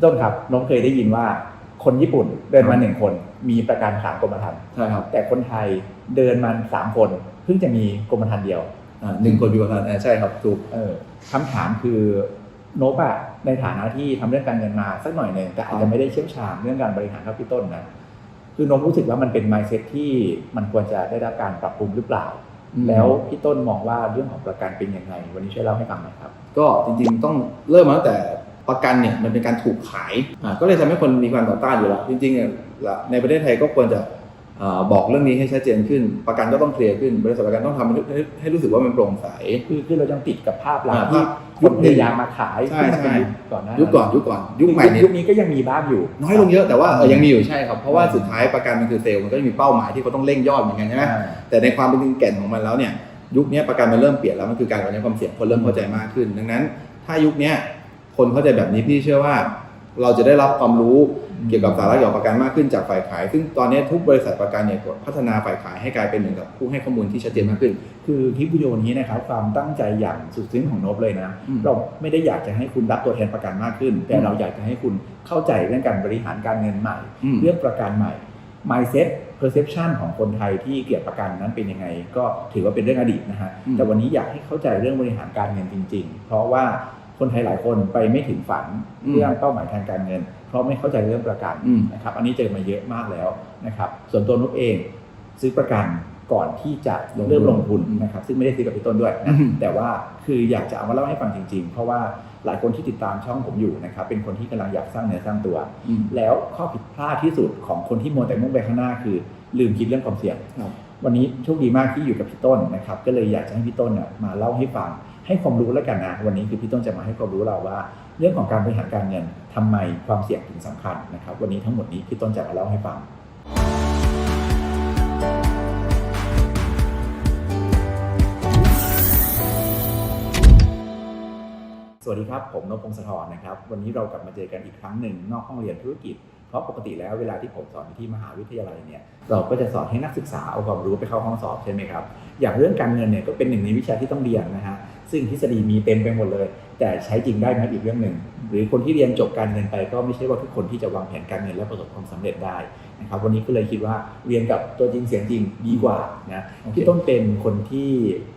พี่ต้นครับน้องเคยได้ยินว่าคนญี่ปุ่นเดินมาหนึ่งคน มีประกันสามกรมธรรม์ใช่ครับ แต่คนไทยเดินมาสามคน เพิ่งจะมีกรมธรรม์เดียวอ่าหนึ่งคนมีประกันอ่าใช่ครับถูกเออคำถามคือโนบอะในฐานะที่ทำเรื่องการเงินมาสักหน่อยหนึ่งแต่อาจจะไม่ได้เชี่ยวชาญเรื่องการบริหารเท่าพี่ต้นนะคือโนมรู้สึกว่ามันเป็น mindset ที่มันควรจะได้รับการปรับปรุงหรือเปล่าอืมแล้วพี่ต้นมองว่าเรื่องของประกันเป็นยังไง วันนี้ช่วยเล่าให้ฟังหน่อยครับ ก็จริงๆต้องเริ่มมาตั้งแต่ ประกันเนี่ยมันเป็นการถูกขายอ่าก็เลยทำให้คนมีความต่อต้านอยู่แล้วจริงๆเนี่ยละในประเทศไทยก็ควรจะอ่าบอกเรื่องนี้ให้ชัดเจนขึ้น ประกันก็ต้องเคลียร์ขึ้น บริษัทประกันต้องทำให้ให้ให้รู้สึกว่ามันโปร่งใส คือคือเรายังติดกับภาพลักษณ์อ่าที่ภาพคนพยายามมาขายใช่ที่มันเป็นใช่ยุคก่อนหน้ายุคก่อนยุคก่อนยุคใหม่เนี่ยยุคนี้ก็ยังมีบ้างอยู่ น้อยลงเยอะแต่ว่าเออยังมีอยู่ใช่ครับ เพราะว่าสุดท้ายประกันมันคือเซลล์มันก็จะมีเป้าหมายที่เขาต้องเร่งยอดเหมือนกันใช่ไหมอ่าแต่ในความเป็นจริงแก่นของมันแล้วเนี่ยยุคนี้ประกันมันเริ่มเปลี่ยนแล้วมันคือการกำจัดความเสี่ยงคนเริ่มเข้าใจมากขึ้น ดังนั้น ถ้ายุคนี้ คนเข้าใจแบบนี้พี่เชื่อว่า เราจะได้รับความรู้เกี่ยวกับสาระเกี่ยวกับประกันมากขึ้นจากฝ่ายขาย ซึ่งตอนนี้ทุกบริษัทประกันเนี่ยพัฒนาฝ่ายขายให้กลายเป็นเหมือนกับผู้ให้ข้อมูลที่ชัดเจนมากขึ้น คือคลิปวิดีโอนี้นะครับความตั้งใจอย่างสุดซึ้งของโนบเลยนะอืมเราไม่ได้อยากจะให้คุณรับตัวแทนประกันมากขึ้น แต่อืมเราอยากจะให้คุณเข้าใจเรื่องการบริหารการเงินใหม่อืมเรื่องประกันใหม่ mindset perception ของคนไทยที่เกี่ยวกับประกันนั้นเป็นยังไง ก็ถือว่าเป็นเรื่องอดีตนะฮะอืมแต่วันนี้อยากให้เข้าใจเรื่องบริหารการเงินจริง ๆ เพราะว่า คนไทยหลายคนไปไม่ถึงฝันเรื่องเป้าหมายทางการเงิน เพราะไม่เข้าใจเรื่องประกันอืมนะครับ อันนี้เจอมาเยอะมากแล้วนะครับ ส่วนตัวนุกเองซื้อประกันก่อนที่จะเริ่มลงทุนนะครับซึ่งไม่ได้ซื้อกับพี่ต้นด้วยนะอืมแต่ว่าคืออยากจะเอามาเล่าให้ฟังจริง ๆ เพราะว่าหลายคนที่ติดตามช่องผมอยู่นะครับเป็นคนที่กำลังอยากสร้างเนื้อสร้างตัวอืมแล้วข้อผิดพลาดที่สุดของคนที่มัวแต่มุ่งไปข้างหน้าคือ ลืมคิดเรื่องความเสี่ยงครับวันนี้โชคดีมากที่อยู่กับพี่ต้นนะครับก็เลยอยากจะให้พี่ต้นเนี่ยมาเล่าให้ฟัง ให้ความรู้แล้วกันนะ วันนี้คือพี่ต้นจะมาให้ความรู้เราว่า เรื่องของการบริหารการเงินทำไมความเสี่ยงถึงสำคัญนะครับ วันนี้ทั้งหมดนี้พี่ต้นจะมาเล่าให้ฟังสวัสดีครับ ผมนพพงศธรนะครับ วันนี้เรากลับมาเจอกันอีกครั้งหนึ่งนอกห้องเรียนธุรกิจ เพราะปกติแล้วเวลาที่ผมสอนที่มหาวิทยาลัยเนี่ยเราก็จะสอนให้นักศึกษาเอาความรู้ไปเข้าห้องสอบใช่ไหมครับ อย่างเรื่องการเงินเนี่ยก็เป็นหนึ่งในวิชาที่ต้องเรียนนะฮะ ซึ่งทฤษฎีมีเต็มไปหมดเลย แต่ใช้จริงได้ไหมอีกเรื่องหนึ่ง หรือคนที่เรียนจบการเงินไปก็ไม่ใช่ว่าทุกคนที่จะวางแผนการเงินและประสบความสำเร็จได้นะครับวันนี้ก็เลยคิดว่าเรียนกับตัวจริงเสียงจริงดีกว่านะที่ต้นเป็นคนที่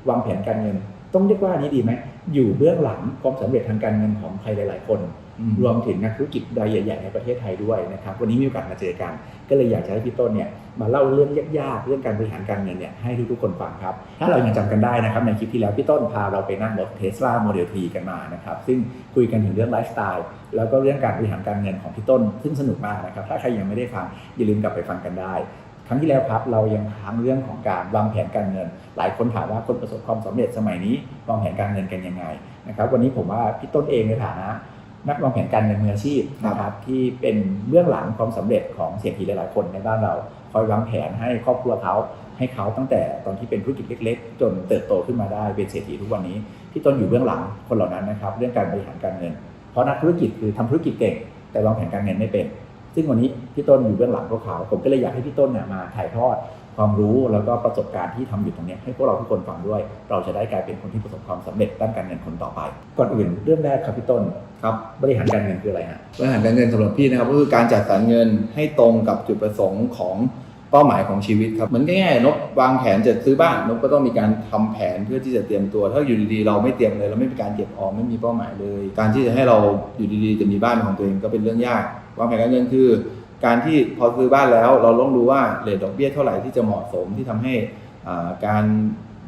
วางแผนการเงิน ต้องเรียกว่านี้ดีไหมอยู่เบื้องหลังความสำเร็จทางการเงินของใครหลาย ๆ คน รวมถึงนักธุรกิจรายใหญ่ๆในประเทศไทยด้วยนะครับวันนี้มีโอกาสมาเจอกัน ก็เลยอยากจะให้พี่ต้นเนี่ยมาเล่าเรื่องยากๆเรื่องการบริหารการเงินเนี่ยให้ทุกๆคนฟังครับ ถ้าเรายังจำกันได้นะครับในคลิปที่แล้วพี่ต้นพาเราไปนั่งรถเทสลาโมเดล T กันมานะครับซึ่งคุยกันถึงเรื่องไลฟ์สไตล์แล้วก็เรื่องการบริหารการเงินของพี่ต้น ซึ่งสนุกมากนะครับถ้าใครยังไม่ได้ฟังอย่าลืมกลับไปฟังกันได้ครั้งที่แล้วครับเรายังค้างเรื่องของการวางแผนการเงิน หลายคนถามว่าคนประสบความสำเร็จสมัยนี้วางแผนการเงินกันยังไงนะครับวันนี้ผมว่าพี่ต้นเองในฐานะ นักวางแผนการเงินมืออาชีพนะครับที่เป็นเบื้องหลังความสำเร็จของเศรษฐีหลายๆคนในบ้านเราคอยวางแผนให้ครอบครัวเขาให้เขาตั้งแต่ตอนที่เป็นธุรกิจเล็ก ๆ จนเติบโตขึ้นมาได้เป็นเศรษฐีทุกวันนี้พี่ต้นอยู่เบื้องหลังคนเหล่านั้นนะครับ เรื่องการบริหารการเงิน เพราะนักธุรกิจคือทำธุรกิจเก่ง แต่วางแผนการเงินไม่เป็น ซึ่งวันนี้พี่ต้นอยู่เบื้องหลังพวกเขาผมก็เลยอยากให้พี่ต้นเนี่ยมาถ่ายทอด ความรู้แล้วก็ประสบการณ์ที่ทำอยู่ตรงนี้ให้พวกเราทุกคนฟังด้วย เราจะได้กลายเป็นคนที่ประสบความสำเร็จด้านการเงินคนต่อไป ก่อนอื่นเรื่องแรกครับพี่ต้นครับบริหารการเงินคืออะไรฮะบริหารการเงินสำหรับพี่นะครับก็คือการจัดสรรเงินให้ตรงกับจุดประสงค์ของเป้าหมายของชีวิตครับเหมือนง่ายๆนกวางแผนจะซื้อบ้านนกก็ต้องมีการทำแผนเพื่อที่จะเตรียมตัว ถ้าอยู่ดีๆเราไม่เตรียมเลยเราไม่มีการเก็บออมไม่มีเป้าหมายเลย การที่จะให้เราอยู่ดีๆจะมีบ้านเป็นของตัวเองก็เป็นเรื่องยากวางแผนการเงินคือ การที่พอซื้อบ้านแล้ว เราต้องรู้ว่าเรทดอกเบี้ยเท่าไหร่ที่จะเหมาะสมที่ทำให้อ่าการ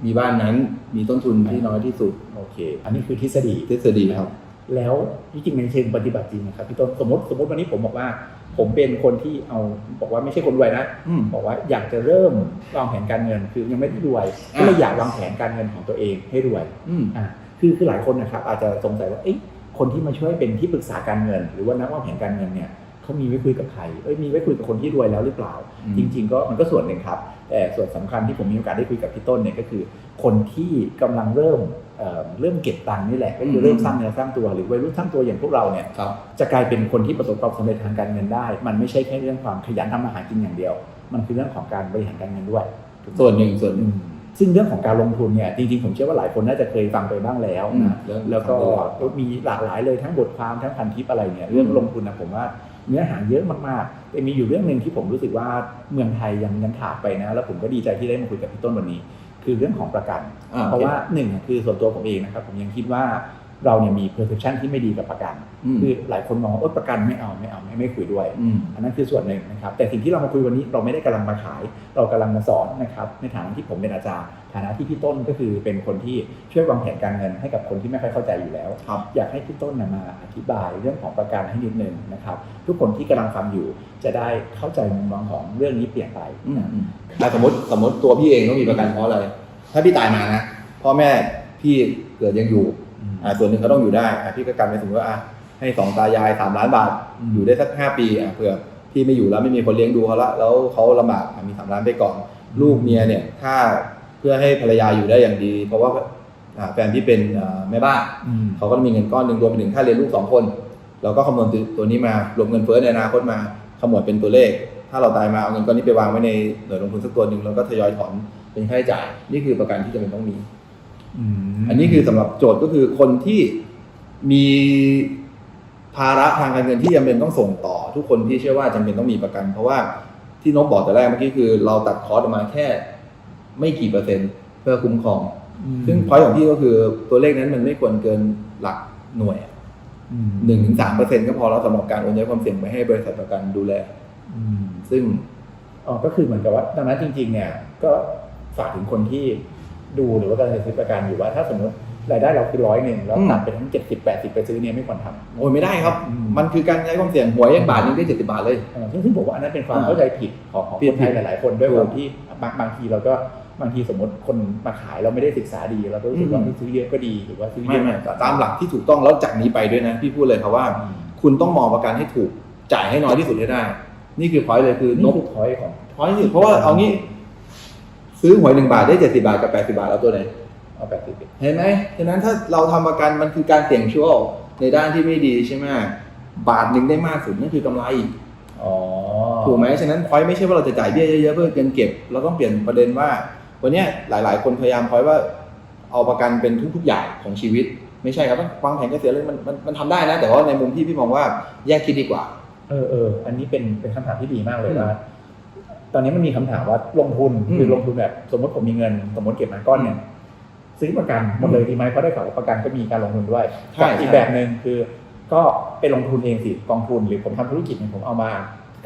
มีบ้านนั้นมีต้นทุนที่น้อยที่สุดโอเค อันนี้คือทฤษฎีทฤษฎีครับ แล้วที่จริงในเชิงปฏิบัติจริงนะครับพี่ต้นสมมติสมมติวันนี้ผมบอกว่า ผมเป็นคนที่เอาบอกว่าไม่ใช่คนรวยนะอืมบอกว่าอยากจะเริ่มวางแผนการเงิน คือยังไม่ได้รวยอ่าก็เลยอยากวางแผนการเงินของตัวเองให้รวยอืมอ่าคือคือหลายคนนะครับอาจจะสงสัยว่าเอ๊ะคนที่มาช่วยเป็นที่ปรึกษาการเงิน หรือว่านักวางแผนการเงินเนี่ย เขามีไว้คุยกับใครเอ้ยมีไว้คุยกับคนที่รวยแล้วหรือเปล่าอืมจริง ๆ ก็มันก็ส่วนหนึ่งครับ แต่ส่วนสำคัญที่ผมมีโอกาสได้คุยกับพี่ต้นเนี่ยก็คือ คนที่กำลังเริ่มเอ่อเริ่มเก็บตังค์นี่แหละ ก็คือเริ่มสร้างเนื้อสร้างตัวหรือวัยรุ่นสร้างตัวอย่างพวกเราเนี่ยครับจะกลายเป็นคนที่ประสบความสำเร็จทางการเงินได้ มันไม่ใช่แค่เรื่องความขยันทำมาหากินอย่างเดียว มันคือเรื่องของการบริหารการเงินด้วยถูกไหมส่วนหนึ่งส่วนหอืนึ่งมซึ่งเรื่องของการลงทุนเนี่ยจริงๆ ผมเชื่อว่าหลายคนน่าจะเคยฟังไปบ้างแล้วอืมนะเรื่องแล้วก็ทำตลาดมีหลากหลายเลยทั้งบทความทั้งพันทิปอะไรเนี่ยเรื่องลงทุนนะผมว่า เนื้อหาเยอะมากๆแต่มีอยู่เรื่องหนึ่งที่ผมรู้สึกว่าเมืองไทยยังยังขาดไปนะ แล้วผมก็ดีใจที่ได้มาคุยกับพี่ต้นวันนี้ คือเรื่องของประกันอ่เพราะว่าหนึ่งคือส่วนตัวผมเองนะครับ ผมยังคิดว่าเราเนี่ยมี perception ที่ไม่ดีกับประกันอืมคือหลายคนมองว่าเออประกันไม่เอาไม่เอาไม่ไม่คุยด้วยอืมอันนั้นคือส่วนหนึ่งนะครับ แต่สิ่งที่เรามาคุยวันนี้เราไม่ได้กำลังมาขาย เรากำลังมาสอนนะครับ ในฐานะที่ผมเป็นอาจารย์ ฐานะที่พี่ต้นก็คือเป็นคนที่ช่วยวางแผนการเงินให้กับคนที่ไม่ค่อยเข้าใจอยู่แล้วครับอยากให้พี่ต้นนะมาอธิบายเรื่องของประกันให้นิดนึงนะครับทุกคนที่กำลังฟังอยู่จะได้เข้าใจมุมมองของเรื่องนี้เปลี่ยนไปอืมนะอืมอะสมมติสมมติตัวพี่เองต้องมีประกันเพราะอะไรถ้าพี่ตายมานะพ่อแม่พี่เกิดยังอยู่อ่าส่วนหนึ่งเขาต้องอยู่ได้อะพี่ก็กันไปสมมติว่าอะให้สองตายายสามล้านบาทอืมอยู่ได้สักห้าปีอะเผื่อพี่ไม่อยู่แล้วไม่มีคนเลี้ยงดูเขาละแล้วเขาลำบากอะมีสามล้านไปก่อนลูกเมียเนี่ยถ้าเพื่อให้ภรรยาอยู่ได้อย่างดี เพราะว่าอ่าแฟนพี่เป็นอ่าแม่บ้านอืมเขาก็มีเงินก้อนหนึ่งรวมไปถึงค่าเรียนลูกสองคน เราก็คำนวณตัวนี้มารวมเงินเฟ้อในอนาคตมาขมวดเป็นตัวเลข ถ้าเราตายมาเอาเงินก้อนนี้ไปวางไว้ในหน่วยลงทุนสักตัวหนึ่งแล้วก็ทยอยถอนเป็นค่าใช้จ่าย นี่คือประกันที่จำเป็นต้องมีมอันนี้คือสำหรับโจทย์ก็คือคนที่มีภาระทางการเงินที่จำเป็นต้องส่งต่อ ทุกคนที่เชื่อว่าจำเป็นต้องมีประกัน เพราะว่าที่นบบอกแต่แรกเมื่อกี้คือ เราตัดคอร์สออกมาแค่ ไม่กี่เปอร์เซ็นต์เพื่อคุ้มครองอืมซึ่งพอยของพี่ก็คือตัวเลขนั้นมันไม่ควรเกินหลักหน่วยอืมหนึ่งถึงสามเปอร์เซ็นต์ก็พอแล้วสำหรับการโอนย้ายความเสี่ยงไปให้บริษัทประกันดูแลอืมซึ่งอ๋อก็คือเหมือนกับว่าดังนั้นจริง ๆ เนี่ย ก็ฝากถึงคนที่ดูหรือว่ากำลังจะซื้อประกันอยู่ว่าถ้าสมมติรายได้เราคือร้อยหนึ่งแล้วอืมตัดไปทั้งเจ็ดสิบแปดสิบไปซื้อเนี่ยไม่ควรทำโอนไม่ได้ครับอืมมันคือการย้ายความเสี่ยงหวยยังบาทนึงได้เจ็ดสิบาทเลยเออซึ่งซึ่งผมว่าอันนั้นเป็นความอ่าเข้าใจผิดของของผิคดนไทยผิดหลาย ๆ คนด้วยถูกความที่บางบางทีเราก็ บางทีสมมติคนมาขายเราไม่ได้ศึกษาดีเราก็รู้สึกว่าอืมซื้อเยอะก็ดีหรือว่าซื้อเยไม่อะไม่ตามหลักที่ถูกต้องแล้วจากนี้ไปด้วยนะพี่พูดเลยครับว่าอืมคุณต้องมองประกันให้ถูกจ่ายให้น้อยที่สุดให้ได้ นี่คือพอยเลยคือนี่นบคือพอยของพอยที่เพราะว่าเอางี้ ซื้อหวยหนึ่งบาทได้เจ็ดสิบาทกับแปดสิบาทเอาตัวไหนเอาแปดสิบเห็นไหมฉะนั้นถ้าเราทำประกันมันคือการเสี่ยงโชคในด้านที่ไม่ดีใช่ไหมบาทหนึ่งได้มากสุดนั่นคือกำไรอ๋อถูกไหมฉะนั้นพอยไม่ใช่ว่าเราจะจ่ายเบี้ยเยอะๆเพื่อเงินเก็บ เราต้องเปลี่ยนประเด็นว่า วันเนี้ยหลาย ๆ คนพยายามพอยว่าเอาประกันเป็นทุก ๆ อย่างของชีวิต ไม่ใช่ครับต้องวางแผนเกษียณเลยมันมันมันทำได้นะ แต่ว่าในมุมที่พี่มองว่าแยกคิดดีกว่า เออเอออันนี้เป็นเป็นคำถามที่ดีมากเลยอืมว่าตอนนี้มันมีคำถามว่าลงทุนอืมคือลงทุนแบบ สมมติผมมีเงิน สมมติเก็บมาก้อนเนี่ยซื้อประกันหมดเลยดีไหมเพราะได้ข่าวว่าประกันก็มีการลงทุนด้วยใช่กับอีกใช่ แบบหนึ่งคือ ก็ไปลงทุนเองสิกองทุนหรือผมทำธุรกิจเนี่ยผมเอามา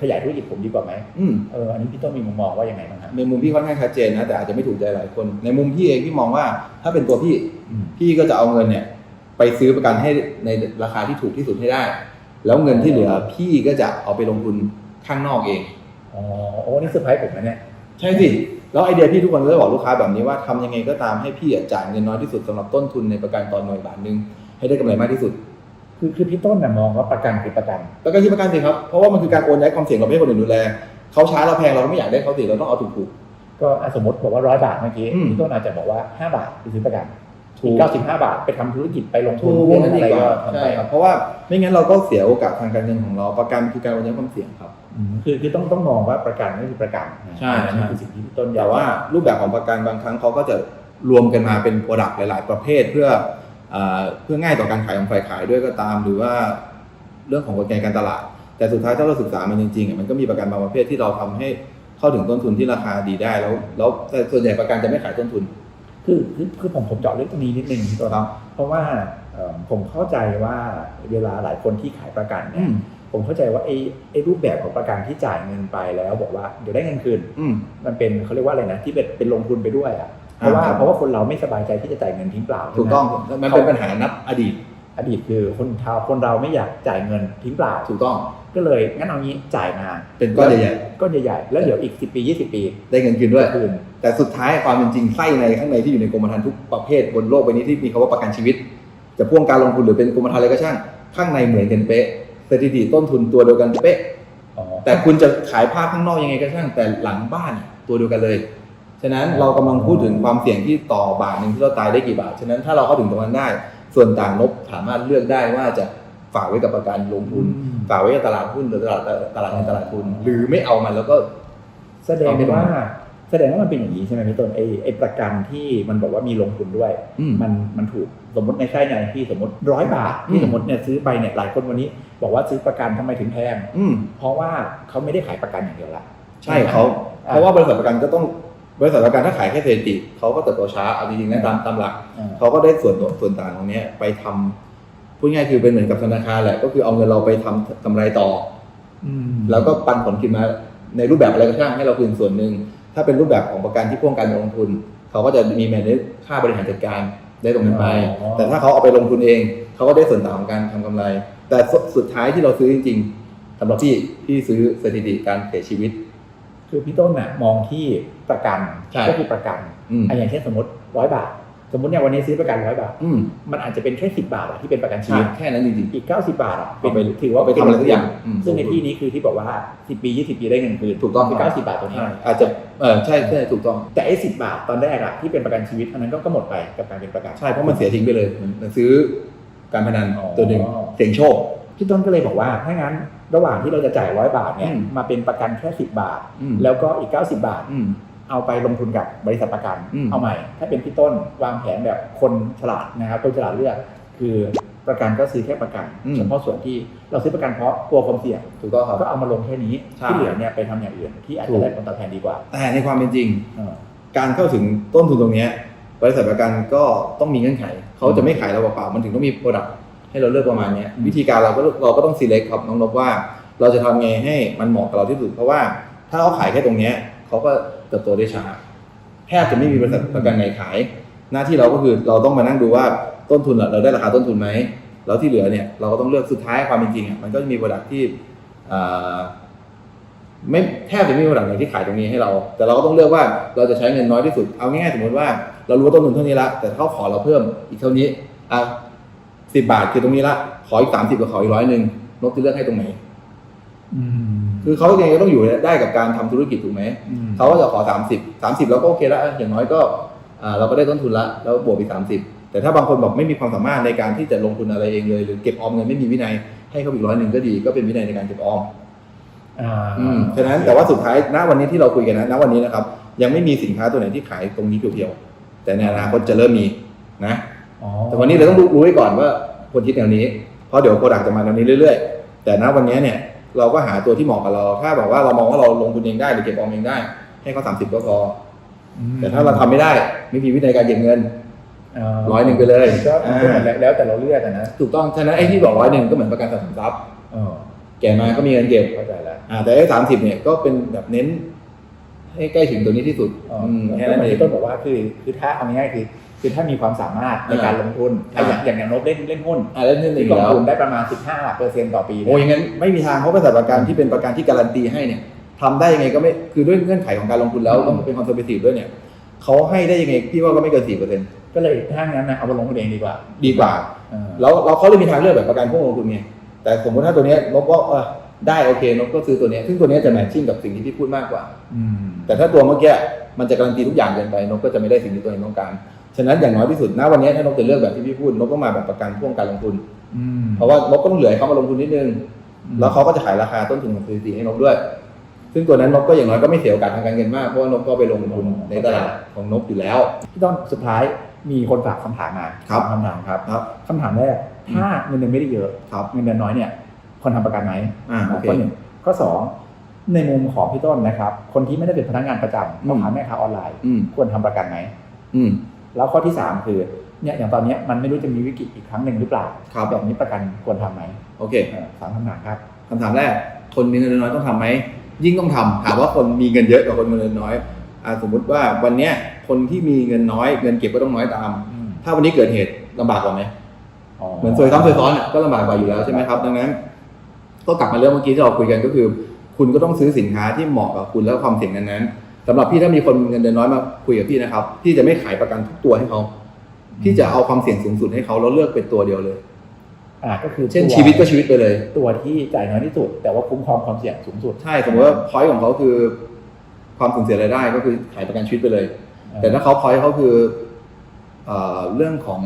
ขยายธุรกิจผมดีกว่าไหมอืมเอออันนี้พี่ต้องมีมุมมองว่ายังไงบ้างครับในมุมพี่ค่อนข้างชัดเจนนะแต่อาจจะไม่ถูกใจหลายคน ในมุมพี่เองพี่มองว่า ถ้าเป็นตัวพี่อืมพี่ก็จะเอาเงินเนี่ย ไปซื้อประกันให้ในราคาที่ถูกที่สุดให้ได้ แล้วเงินที่เหลือพี่ก็จะเอาไปลงทุนข้างนอกเองอ๋อโอ้นี่เซอร์ไพรส์ผมนะเนี่ยใช่สิแล้วไอเดียพี่ทุกคนก็จะบอกลูกค้าแบบนี้ว่าทำยังไงก็ตามให้พี่อะจ่ายเงินน้อยที่สุดสำหรับต้นทุนในประกันตอนหน่วยบาทหนึงให้ได้กำไรมากที่สุด คือคือพี่ต้นน่ะมองว่าประกันคือประกันประกันที่ประกันสิครับ เพราะว่ามันคือการโอนย้ายความเสี่ยงเราไม่ให้คนอื่นดูแลเขาช้าเราแพงเราก็ไม่อยากได้เขาสิเราต้องเอาถูกก็อะสมมติบอกว่าร้อยบาทเมื่อกี้อืมพี่ต้นอาจจะบอกว่าห้าบาทไปซื้อประกันถูกเก้าสิบห้าบาทไปทำธุรกิจไปลงๆทุนถูกหุ้นนั่นอะดีไรกว่าก็ทำใช่ไปครับเพราะว่าไม่งั้นเราก็เสียโอกาสทางการเงินของเราประกันคือการโอนย้ายความเสี่ยงครับอืมคือคือต้องต้องมองว่าประกันก็คือประกันนะใช่อันนี้คือสิ่งที่พี่ต้นแต่ว่ารูปแบบของประกันบางครั้งเขาก็จะรวมกันมาเป็นโปรดักต์หลาย ๆ ประเภทเพื่อ เอ่อเพื่อง่ายต่อการขายของฝ่ายขายด้วยก็ตาม หรือว่าเรื่องของกลไกการตลาด แต่สุดท้ายถ้าเราศึกษามันจริงๆอะมันก็มีประกันบางประเภทที่เราทำให้เข้าถึงต้นทุนที่ราคาดีได้แล้วแล้วแต่ส่วนใหญ่ประกันจะไม่ขายต้นทุน คือคือคือผมผมเจาะเรื่องตรงนี้นิดนึงพี่ต้นครับ เพราะว่าเอ่อผมเข้าใจว่าเวลาหลายคนที่ขายประกันอืเนี่ยมผมเข้าใจว่าไอ้ไอ้รูปแบบของประกันที่จ่ายเงินไปแล้วบอกว่าเดี๋ยวได้เงินคืนอืมมันเป็นเขาเรียกว่าอะไรนะที่เป็นเป็นลงทุนไปด้วยอะ เพราะว่าอ่าครับเพราะว่าคนเราไม่สบายใจที่จะจ่ายเงินทิ้งเปล่าถูกต้องใช่ไหมมันเป็นปัญหานับอดีต อดีตคือคนทาคนเราไม่อยากจ่ายเงินทิ้งเปล่าถูกต้อง ก็เลยงั้นเอางี้จ่ายมาเป็นก้อนใหญ่ก้อนใหญ่ๆแล้วเดี๋ยวอีก10ปี20ปีๆได้เงินคืนด้วยคืนแต่สุดท้ายความเป็นจริงไส้ในข้างในที่อยู่ในกรมธรรม์ทุกประเภทบนโลกใบนี้ที่มีคำว่าประกันชีวิต จะพ่วงการลงทุนหรือเป็นกรมธรรม์อะไรก็ช่างข้างในเหมือนกันเป๊ะสถิติต้นทุนตัวเดียวกันเป๊ะอ๋อแต่คุณจะขายภาพข้างนอกยังไงก็ช่างแต่หลังบ้านตัวเดียวกันเลย ฉะนั้นเรากำลังพูดถึงความเสี่ยงที่ต่อบาทหนึ่งที่เราตายได้กี่บาท ฉะนั้นถ้าเราเข้าถึงตรงนั้นได้ ส่วนต่างนบสามารถเลือกได้ว่าจะฝากไว้กับประกันลงทุนอืมฝากไว้กับตลาดหุ้นหรือตลาดตลาดเงินตลาดทุน หรือไม่เอามันแล้วก็ แสดงว่าแสดงว่ามันเป็นอย่างนี้ใช่ไหมพี่ต้นไอ้ไอ้ประกันที่มันบอกว่ามีลงทุนด้วยอืมมันมันถูกสมมติในใช่ในที่สมมติร้อยบาทอืที่มสมมติเนี่ยซื้อไปเนี่ยหลายคนวันนี้ บอกว่าซื้อประกันทำไมถึงแพงอืมเพราะว่าเขาไม่ได้ขายประกันอย่างเดียวละใช่เขาอ่าเพราะว่าบริษัทประกันก็ต้อง บริษัทประกันถ้าขายแค่สถิติเขาก็เติบโตช้าเอาจริงๆนะตามตามหลักอ่าเขาก็ได้ส่วนส่วนต่างตรงเนี้ยไปทำพูดง่ายๆคือเป็นเหมือนกับธนาคารแหละก็คือเอาเงินเราไปทำกำไรต่ออืมแล้วก็ปันผลคืนมาในรูปแบบอะไรก็ช่างให้เราคืนส่วนหนึ่งถ้าเป็นรูปแบบของประกันที่พ่วงการลงทุน เขาก็จะมีแมネจค่าบริหารจัดการได้ตรงนั้นไป แต่ถ้าเขาเอาไปลงทุนเอง เขาก็ได้ส่วนต่างของการทำกำไร แต่สุดสุดท้ายที่เราซื้อจริง ๆสำหรับพี่พี่ซื้อสถิติการเสียชีวิต คือพี่ต้นน่ะมองที่ประกันใช่ก็คือประกันอืมอะอย่างเช่นสมมติร้อยบาท สมมติเนี่ยวันนี้ซื้อประกันร้อยบาทอืมมันอาจจะเป็นแค่สิบบาทอะที่เป็นประกันชีใช่วิตแค่นั้นจริงอีกเก้าสิบาทอะเป็นเอาไปถือว่าเอาไปทำอะไรสักอย่างอืมซึ่งในที่นี้คือที่บอกว่าสิบปียี่สิบปีได้เงินคืนถูกต้องคือครัเก้าบสิบาทตัวนี้ๆอาจจะเออใช่ใช่ถูกต้องแต่ไอ้สิบาทตอนแรกอะที่เป็นประกันชีวิตอันนั้นก็ก็หมดไปกับการเป็นประกันใช่เพราะมันเสียทิ้งไปเลยเหมือนเหมือนซื้อการพนันอ๋อตัวหนึ่งเสี่ยงโชคพี่ต้นก็เลยบอกว่าถ้างั้น ระหว่างที่เราจะจ่ายร้อยบาทเนี่ยอืมมาเป็นประกันแค่สิบบาทอืมแล้วก็อีกเก้าสิบาทอืมเอาไปลงทุนกับบริษัทประกันอืมเอาใหม่ ถ้าเป็นพี่ต้นวางแผนแบบคนฉลาดนะครับคนฉลาดเลือก คือประกันก็ซื้อแค่ประกันอืมเฉพาะส่วนที่เราซื้อประกันเพราะกลัวความเสี่ยงถูกต้องครับก็เอามาลงแค่นี้ใช่ที่เหลือเนี่ยไปทำอย่างอื่นที่อาจถูจะกได้ผลตอบแทนดีกว่า แต่ในความเป็นจริงเออการเข้าถึงต้นทุนตรงเนี้ยบริษัทประกันก็ต้องมีเงื่อนไข เขาจะไม่ขายเราเปล่าๆมันถึงต้องมีโปรดักต์ ให้เราเลือกประมาณนี้วิธีการเราก็เราก็ต้อง select ครับน้องนบว่า เราจะทำไงให้มันเหมาะกับเราที่สุด เพราะว่าถ้าเขาขายแค่ตรงนี้เขาก็เติบโตได้ช้าแทบจะไม่มีบริษัทประกันไหนขาย หน้าที่เราก็คือเราต้องมานั่งดูว่าต้นทุนเราได้ราคาต้นทุนไหมแล้วที่เหลือเนี่ยเราก็ต้องเลือกสุดท้ายความเป็นจริงอะมันก็มีโปรดักที่ไม่แทบจะไม่มีโปรดักไหนที่ขายตรงนี้ให้เรา แต่เราก็ต้องเลือกว่าเราจะใช้เงินน้อยที่สุดเอาง่ายๆสมมติว่า เรารู้ว่าต้นทุนเท่านี้ละแต่เขาขอเราเพิ่มอีกเท่านี้อะ สิบาทคือตรงนี้ละ ขออีกสามสิบกับขออีกร้อยหนึ่งนกจะเลือกให้ตรงไหนอืมคือเขาเองก็ต้องอยู่ได้กับการทำธุรกิจถูกไหมมเขาก็จะขอสามสิบสามสิบเราก็โอเคแล้วอย่างน้อยก็อ่าเราก็ได้ต้นทุนละแล้วบวกอีกสามสิบแต่ถ้าบางคนบอกไม่มีความสามารถในการที่จะลงทุนอะไรเองเลย หรือเก็บออมเงินไม่มีวินัยให้เขาอีกร้อยหนึ่งก็ดีก็เป็นวินัยในการเก็บออมอ่าอืมฉะนั้นแต่ว่าสุดท้ายณวันนี้ที่เราคุยกันนะณวันนี้นะครับ ยังไม่มีสินค้าตัวไหนที่ขายตรงนี้เพียวๆแต่ในอนาคตจะเริ่มมีนะอ๋อ แต่วันนี้เราต้องรู้รู้ไว้ก่อนว่าคนคิดแนวนี้ เพราะเดี๋ยวโปรดักต์จะมาแนวนี้เรื่อยๆ แต่ณวันนี้เนี่ยเราก็หาตัวที่เหมาะกับเรา ถ้าแบบว่าเรามองว่าเราลงทุนเองได้หรือเก็บออมเองได้ ให้เขาสามสิบก็พอมแต่ถ้าเราทำไม่ได้ไม่มีวินัยการเก็บเงินาร้อยหนึ่งไปเลยก็อ่าก็เหมือนแล้วแต่เราเลือกอะนะ ถูกต้อง ฉะนั้นไอ้ที่บอกร้อยหนึ่งก็เหมือนประกันสะสมทรัพย์เออแก่มาก็มีเงินเก็บเข้าใจแล้วอ่าแต่ไอ้สามสิบเนี่ยก็เป็นแบบเน้น ให้ใกล้ถึงตัวนี้ที่สุดอ๋ออืมแค่แค่นั้นั้นนเอเองงต้นบอกว่าคือคือถ้าเอาง่ายๆคือ คือถ้ามีความสามารถในการลงทุนอ่าอย่างอย่างอย่างนบเล่นเล่นหุ้นอ่าแล้วนี่หนึ่ที่งลงแล้วทุนได้ประมาณ 15เปอร์เซ็นต์ต่อปีโอ้ยอย่างนั้นไม่มีทางเพราะบริษัทประกันที่เป็นประกันที่การันตีให้เนี่ยทำได้ยังไงก็ไม่คือด้วยเงื่อนไขของการลงทุนแล้วต้องเป็นคอนเซอร์เวทีฟด้วยเนี่ยเขาให้ได้ยังไงพี่ว่าก็ไม่เกินสี่เปอร์เซ็นต์ก็เลยถ้างั้นนะเอามาลงทุนเองดีกว่า ดีกว่าเออแล้วเราเขาเลยมีทางเลือกแบบประกันพวกลงทุนไงแต่สมมติถ้าตัวเนี้ยนกว่าเออได้โอเคนกก็ซื้อตัวเนี้ยซึ่งตัวเนี้ยจะแมทชิ่งกับสิ่งที่พี่พูดมากกว่าอืมแต่ถ้าตัวเมื่อกี้มันจะการันตีทุกอย่างเกินไปนกก็จะไม่ได้สิ่งที่ตัวเองต้องการ ฉะนั้นอย่างน้อยที่สุดณวันนี้ถ้านกจะเลือกแบบที่พี่พูดนกก็มาแบบประกันพ่วงการลงทุน อืม เพราะว่านกก็ต้องเหลือให้เขามาลงทุนนิดนึงแล้วเขาก็จะขายราคาต้นทุนของสถิติให้นกด้วย ซึ่งตัวนั้นนกก็อย่างน้อยก็ไม่เสียโอกาสทางการเงินมาก เพราะว่านกก็ไปลงทุนในตลาดของนกอยู่แล้ว พี่ต้นสุดท้ายมีคนฝากคำถามมาครับคำถามครับครับ คำถามแรกถ้าเงินเดือนไม่ได้เยอะครับ เงินเดือนน้อยเนี่ยคนทำประกันไหมอ่าโอเค ข้อหนึ่งข้อสองในมุมของพี่ต้นนะครับ คนที่ไม่ได้เป็นพนักงานประจำอืม พ่อค้าแม่ค้าออนไลน์ อืมควรทำประกันไหมอืม แล้วข้อที่สามคือเนี่ยอย่างตอนเนี้ยมันไม่รู้จะมีวิกฤตอีกครั้งหนึ่งหรือเปล่าครับ แบบนี้ประกันควรทำไหมโอเคเออสามคำถามครับ คำถามแรก คนมีเงินเดือนน้อยต้องทำไหม ยิ่งต้องทำถามว่าคนมีเงินเยอะกับคนมีเงินเดือนน้อยอ่าสมมุติว่าวันเนี้ยคนที่มีเงินน้อยเงินเก็บก็ต้องน้อยตามถ้าวันนี้เกิดเหตุลำบากกว่าไหม เหมือนซวยซ้ำซวยซ้อนอะก็ลำบากกว่าอยู่แล้วใช่ไหมครับ ดังนั้น ก็กลับมาเรื่องเมื่อกี้ที่เราคุยกันก็คือ คุณก็ต้องซื้อสินค้าที่เหมาะกับคุณและความเสี่ยงนั้นๆ สำหรับพี่ถ้ามีคนมีเงินเดือนน้อยมาคุยกับพี่นะครับพี่จะไม่ขายประกันทุกตัวให้เขาพี่จะเอาความเสี่ยงสูงสุดให้เขาแล้วเลือกเป็นตัวเดียวเลย อ่าก็คือเช่นตัชีวิตก็ชีวิตไปเลย ตัวที่จ่ายน้อยที่สุด แต่ว่าคุ้มครองความเสี่ยงสูงสุด ใช่สมมติว่าพอยต์ของเขาคือ ความสูญเสียรายได้ก็คือขายประกันชีวิตไปเลย แต่ถ้าเขาพอยต์เขาคือเอ่อเรื่องของ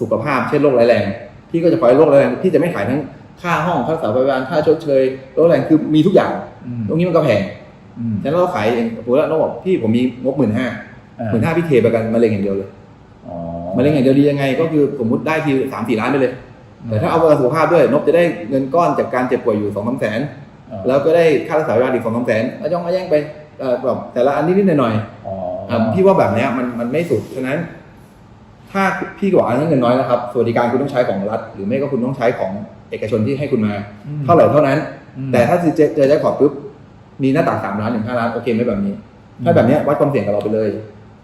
สุขภาพเช่นโรคร้ายแรงพี่ก็จะพอยต์โรคร้ายแรงพี่จะไม่ขายทั้งค่าห้องค่าเสาพยาบาลค่าชดเชยโรคร้ายแรงคือมีทุกอย่างอืมตรงนี้มันก็แพงอืม ฉะนั้นเราขายเองผมแล้วเราบอกพี่ผมมีงบหมื่นห้าอ่าหมื่นห้าพี่เทประกันมะเร็งอย่างเดียวเลยอ๋อมะเร็งอย่างเดียวดียังไง ก็คือสมมติได้ทีสามสี่ล้านไปเลย แต่ถ้าเอาประกันสุขภาพด้วยนบจะได้เงินก้อนจากการเจ็บป่วยอยู่สองสามแสนอ่าแล้วก็ได้ค่ารักษาพยาบาลอีกสองสามแสนมาย่องมาแย่งไปเอ่อแบบแต่ละอันนิดๆหน่อยๆอ๋ออะพี่ว่าแบบเนี้ยมันมันไม่สุดฉะนั้นถ้าพี่ก็บอกอันนั้นเงินน้อยนะครับสวัสดิการคุณต้องใช้ของรัฐ หรือไม่ก็คุณต้องใช้ของเอกชนที่ให้คุณมาอืมเท่าไหร่เท่านั้นอืมแต่ถ้าเจอเจอแจ็คพอตปุ๊บ มีหน้าต่างสามล้านถึงห้าล้านโอเคไหมแบบนี้ ถ้าแบบเนี้ยวัดความเสี่ยงกับเราไปเลย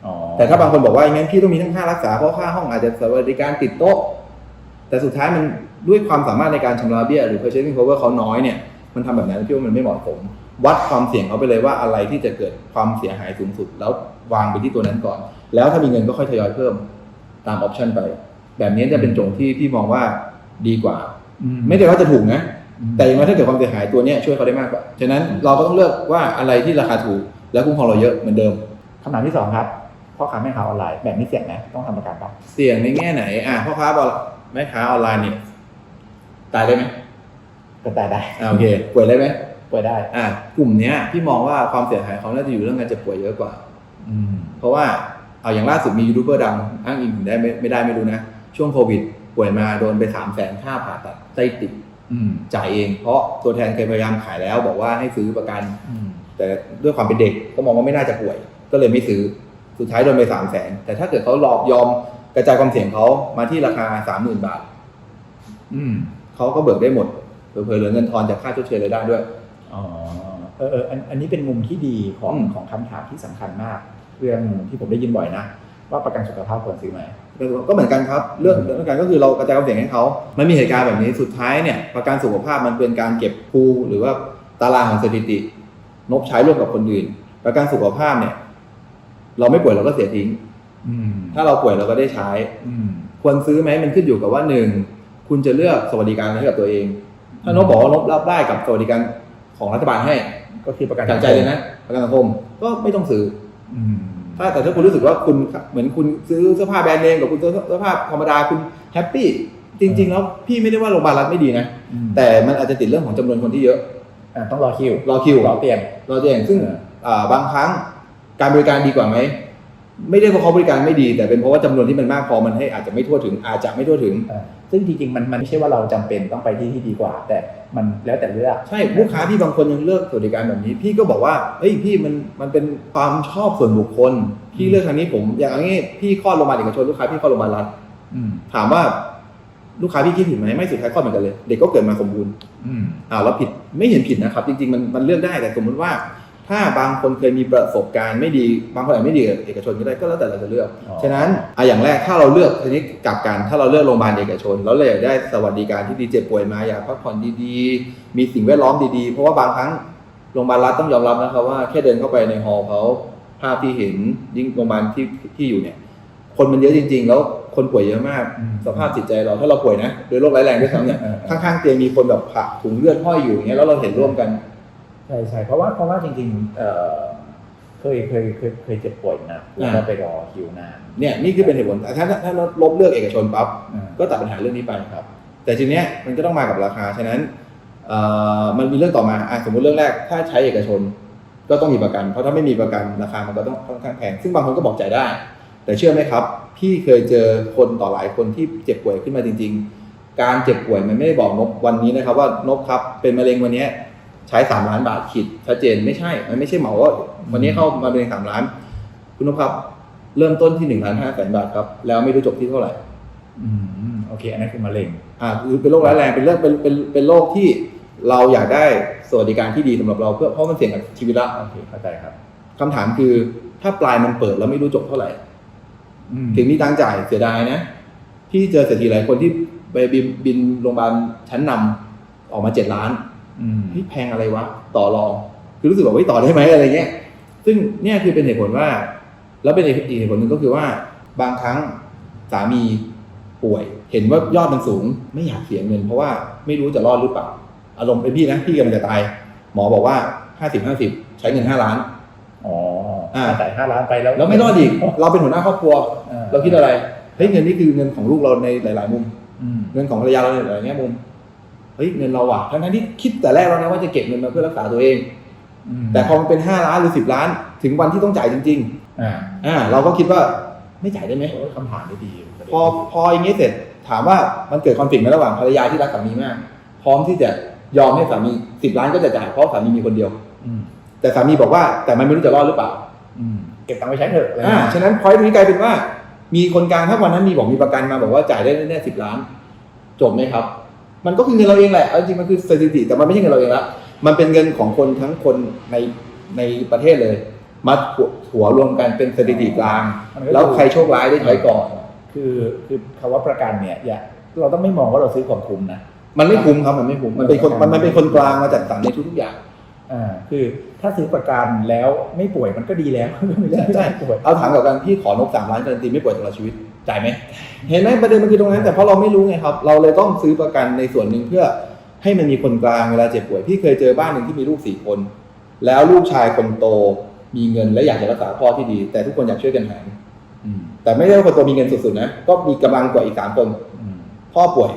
อ๋อแต่ถ้าบางคนบอกว่าอย่างนั้นพี่ต้องมีทั้งค่ารักษาเพราะค่าห้องอาจจะสวัสดิการติดโต๊ะ แต่สุดท้ายมันด้วยความสามารถในการชำระเบี้ยหรือ purchasing power เขาน้อยเนี่ยมันทำแบบนั้นพี่ว่ามันไม่เหมาะสม วัดความเสี่ยงเขาไปเลยว่าอะไรที่จะเกิดความเสียหายสูงสุด แล้ววางไปที่ตัวนั้นก่อน แล้วถ้ามีเงินก็ค่อยทยอยเพิ่มตามออปชันไป แบบนี้จะเป็นโจทย์ที่พี่มองว่าดีกว่าอืไม่ได้ว่าจะถูกนะอืม แต่อย่างน้อยถ้าเกิดความเสียหายตัวเนี้ยช่วยเขาได้มากกว่า ฉะนั้นเราก็ต้องเลือกว่าอะไรที่ราคาถูกและคุ้มครองเราเยอะเหมือนเดิมคำถามที่สองครับพ่อค้าแม่ค้าออนไลน์แบบนี้เสี่ยงไหมต้องทำประกันปะเสี่ยงในแง่ไหนอะพ่อค้าบอกแม่ค้าออนไลน์เนี่ยตายได้ไหมก็แต่ได้อ่าโอเคป่วยได้ไหมป่วยได้อะกลุ่มเนี้ยพี่มองว่าความเสียหายเขาน่าจะอยู่เรื่องการเจ็บป่วยเยอะกว่า อืม เพราะว่าเอาอย่างล่าสุดมียูทูบเบอร์ดังอ้างอิงถึงได้ไม่ไม่ได้ไม่รู้นะช่วงโควิดป่วยมาโดนไปสามแสนค่าผ่าตัดไส้ติ่งอืม จ่ายเองเพราะตัวแทนเคยพยายามขายแล้ว บอกว่าให้ซื้อประกันอืมแต่ด้วยความเป็นเด็กก็มองว่าไม่น่าจะป่วย ก็เลยไม่ซื้อสุดท้ายโดนไปสามแสนแต่ถ้าเกิดเขาหลอกยอมกระจายความเสี่ยงเขามาที่ราคาสามหมื่นบาท อืมเขาก็เบิกได้หมดเผื่อๆเหลือเงินทอนจากค่าชดเชยรายได้ด้วยอ๋อเออเอออันอันนี้เป็นมุมที่ดีของอืมของคำถามที่สำคัญมาก เรื่องที่ผมได้ยินบ่อยนะ ว่าประกันสุขภาพควรซื้อไหม ก็เหมือนกันครับเรื่องเรื่องการก็คือเรากระจายความเสี่ยงให้เขามันมีเหตุการณ์แบบนี้สุดท้ายเนี่ยประกันสุขภาพมันเป็นการเก็บภูหรือว่าตารางของสถิติ นบใช้ร่วมกับคนอื่น ประกันสุขภาพเนี่ย เราไม่ป่วยเราก็เสียทิ้งอืมถ้าเราป่วยเราก็ได้ใช้อืมควรซื้อไหมมันขึ้นอยู่กับว่าหนึ่งคุณจะเลือกสวัสดิการให้กับตัวเอง ถ้านบบอกว่านบรับได้กับสวัสดิการของรัฐบาลให้ ก็คือประกันจากใจเลยนะประกันสังคมก็ไม่ต้องซื้ออืม ถ้าแต่ถ้าคุณรู้สึกว่าคุณเหมือนคุณซื้อเสื้อผ้าแบรนด์เนมกับคุณซื้อเสื้อผ้าธรรมดาคุณแฮปปี้จริง ๆ แล้วพี่ไม่ได้ว่าโรงพยาบาลรัฐไม่ดีนะอืม แต่มันอาจจะติดเรื่องของจำนวนคนที่เยอะ อะต้องรอคิวรอคิว รอเตียงรอเตียงซึ่งเออ อ่าบางครั้งการบริการดีกว่าไหม ไม่ได้เพราะเขาบริการไม่ดี แต่เป็นเพราะว่าจำนวนที่มันมากพอมันให้อาจจะไม่ทั่วถึงอาจจะไม่ทั่วถึงเออซึ่งจริงๆมันมันไม่ใช่ว่าเราจำเป็นต้องไปที่ที่ดีกว่า แต่ มันแล้วแต่เลือก ใช่ลูกค้าที่บางคนยังเลือกสวัสดิการแบบนี้ พี่ก็บอกว่าเฮ้ยพี่มันมันเป็นความชอบส่วนบุคคลพี่เลือกทางนี้ผม อย่างนี้พี่คลอดโรงพยาบาลเอกชนลูกค้าพี่คลอดโรงพยาบาลรัฐอืมถามว่าลูกค้าพี่คิดผิดไหมไม่สุดท้ายคลอดเหมือนกันเลย เด็กก็เกิดมาสมบูรณ์อืมอ่าเราผิดไม่เห็นผิดนะครับ จริง ๆ มันมันเลือกได้แต่สมมติว่า ถ้าบางคนเคยมีประสบการณ์ไม่ดี บางคนอาจจะไม่ดีกับเอกชนก็ได้ก็แล้วแต่เราจะเลือกอ๋อฉะนั้นอะอย่างแรกถ้าเราเลือกทีนี้กลับกันถ้าเราเลือกโรงพยาบาลเอกชน แล้วเราอยากได้สวัสดิการที่ดีเจ็บป่วยมาอยากพักผ่อนดีๆ มีสิ่งแวดล้อมดีๆ เพราะว่าบางครั้งโรงพยาบาลรัฐต้องยอมรับนะครับว่าแค่เดินเข้าไปในฮอลล์เขาภาพที่เห็นยิ่งโรงพยาบาลที่ที่อยู่เนี่ย คนมันเยอะจริง ๆ แล้วคนป่วยเยอะมากอืมสภาพจิตใจเราถ้าเราป่วยนะโดยโรคร้ายแรงด้วยซ้ำเนี่ยเออเออข้างๆเตียงมีคนแบบผ่าถุงเลือดห้อยอยู่อย่างเงี้ยแล้วเราเห็นร่วมกันใช่ใช่เพราะว่าเพราะว่าจริงๆเอ่อเคยเคยเคยเคยเจ็บป่วยนะแล้วก็อ่าไปรอคิวนานเนี่ยนี่คือเป็นเหตุผลแต่ถ้าถ้าถ้าเราลบเลือกเอกชนปั๊บอ่าก็ตัดปัญหาเรื่องนี้ไปครับ แต่ทีเนี้ยมันก็ต้องมากับราคาฉะนั้นเอ่อมันมีเรื่องต่อมาอะสมมติเรื่องแรก ถ้าใช้เอกชนก็ต้องมีประกัน เพราะถ้าไม่มีประกันราคามันก็ต้องค่อนข้างแพงซึ่งบางคนก็บอกจ่ายได้ แต่เชื่อไหมครับ พี่เคยเจอคนต่อหลายคนที่เจ็บป่วยขึ้นมาจริง ๆ การเจ็บป่วยมันไม่ได้บอกนบวันนี้นะครับว่านบครับเป็นมะเร็งวันเนี้ย ใช้สามล้านบาทขีดชัดเจนไม่ใช่ มันไม่ใช่เหมาว่าวันนี้เข้ามาเป็นสามล้าน คุณนบครับ เริ่มต้นที่หนึ่งล้านห้าแสนบาทครับ แล้วไม่รู้จบที่เท่าไหร่ อืมโอเค อันนั้นคือมะเร็ง อ่าคือเป็นโรคร้ายแรงเป็นเรื่องเป็นเป็นเป็นโรคที่เราอยากได้สวัสดิการที่ดีสำหรับเราเพื่อเพราะมันเสี่ยงกับชีวิตละโอเคเข้าใจครับคำถามคือถ้าปลายมันเปิดแล้วไม่รู้จบเท่าไหร่อืมถึงมีตังค์จ่ายเสียดายนะพี่เจอเศรษฐีหลายคนที่ไปบินบินโรงพยาบาลชั้นนำออกมาเจ็ดล้าน อืมเฮ้ยแพงอะไรวะ ต่อรอง คือรู้สึกว่าเฮ้ยต่อได้ไหมอะไรเงี้ย ซึ่งเนี่ยคือเป็นเหตุผลว่า แล้วเป็นอีกเหตุผลหนึ่งก็คือว่า บางครั้งสามีป่วย เห็นว่ายอดมันสูง ไม่อยากเสียเงิน เพราะว่าไม่รู้จะรอดหรือเปล่า อารมณ์เป็นพี่นะพี่กำลังจะตาย หมอบอกว่าห้าสิบห้าสิบใช้เงินห้าล้าน อ๋ออ่าจ่ายห้าล้านไปแล้วแล้วไม่รอดอีก เราเป็นหัวหน้าครอบครัวอ่เราคิดอะไร เฮ้ยเงินนี่คือเงินของลูกเราในหลาย ๆ มุมอืมเงินของภรรยาเราในหลายๆแง่มุม เฮ้ยเงินเราว่ะทั้งนั้นที่คิดแต่แรกแล้วนะว่าจะเก็บเงินมาเพื่อรักษาตัวเองมแต่พอมันเป็น5ล้านหรือ10ล้าน ถึงวันที่ต้องจ่ายจริงอ่าๆอ่าเราก็คิดว่าไม่จ่ายได้ไหมโอ้ยคำถามได้ดี พอพออย่างนี้เสร็จถามว่ามันเกิดคอนฟ lict ไหมระหว่างภรรยาที่รักสามีมาก พร้อมที่จะยอมให้สามี10ล้านก็จะจ่ายเพราะสามีมีคนเดียวอืมแต่สามีบอกว่าแต่มันไม่รู้จะรอดหรือเปล่าอืมเก็บตังค์ไปใช้เถอะอะไรอ่าเงี้ยฉะนั้นพอยต์นี้กลายเป็นว่า มีคนกลางถ้าวันนั้นมีบอกมีประกันมาบอกว่าจ่ายได้แน่ๆสิบล้าน จบไหมครับ มันก็คือเงินเราเองแหละเอาจริงๆมันคือสถิติแต่มันไม่ใช่เงินเราเองละมันเป็นเงินของคนทั้งคนในในประเทศเลย มาหัวรวมกันเป็นสถิติกลาง แล้วใครโชคร้ายได้ใช้ก่อน คือคือคำว่าประกันเนี่ยอย่าเราต้องไม่มองว่าเราซื้อของคุ้มนะมันไม่คุ้มครับมันไม่คุ้มมันเป็นคนมันมันเป็นคนกลางมาจัดสรรในทุกๆอย่างอ่าคือถ้าซื้อประกันแล้วไม่ป่วยมันก็ดีแล้วไม่เรื่องใช่ไม่ป่วยเอาถามกับกันพี่ขอนกสามล้านการันตีไม่ป่วยตลอดชีวิต จ่ายไหมเห็นไหมประเด็นมันคือตรงนั้น แต่เพราะเราไม่รู้ไงครับ เราเลยต้องซื้อประกันในส่วนหนึ่งเพื่อให้มันมีคนกลางเวลาเจ็บป่วยพี่เคยเจอบ้านหนึ่งที่มีลูกสี่คน แล้วลูกชายคนโตมีเงินและอยากจะรักษาพ่อที่ดี แต่ทุกคนอยากช่วยกันหารอืมแต่ไม่ได้ว่าคนโตมีเงินสุดๆนะก็มีกำลังกว่าอีกสามคนอืมพ่อป่วย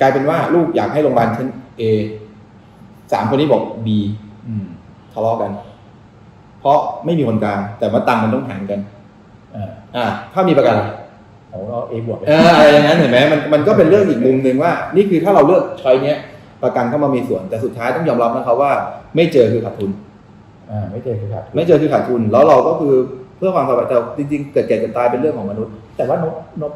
กลายเป็นว่าลูกอยากให้โรงพยาบาลชั้น A สามคนนี้บอก B อืมทะเลาะกัน เพราะไม่มีคนกลาง แต่ว่าตังค์มันต้องหารกันอ่าอ่าถ้ามีประกัน ล่ะเอาเราเอบวกไปเอออะไรอย่างนั้นเห็นไหมมันมันก็เป็นเรื่องอีกมุมหนึ่งว่า นี่คือถ้าเราเลือกช้อยเนี้ยประกันเข้ามามีส่วน แต่สุดท้ายต้องยอมรับนะครับว่า ไม่เจอคือขาดทุนอ่าไม่เจอคือครับไม่เจอคือขาดทุน แล้วเราก็คือเพื่อความสบายใจจริงๆ เกิดแก่เกิดตายเป็นเรื่องของมนุษย์ แต่ว่านกนก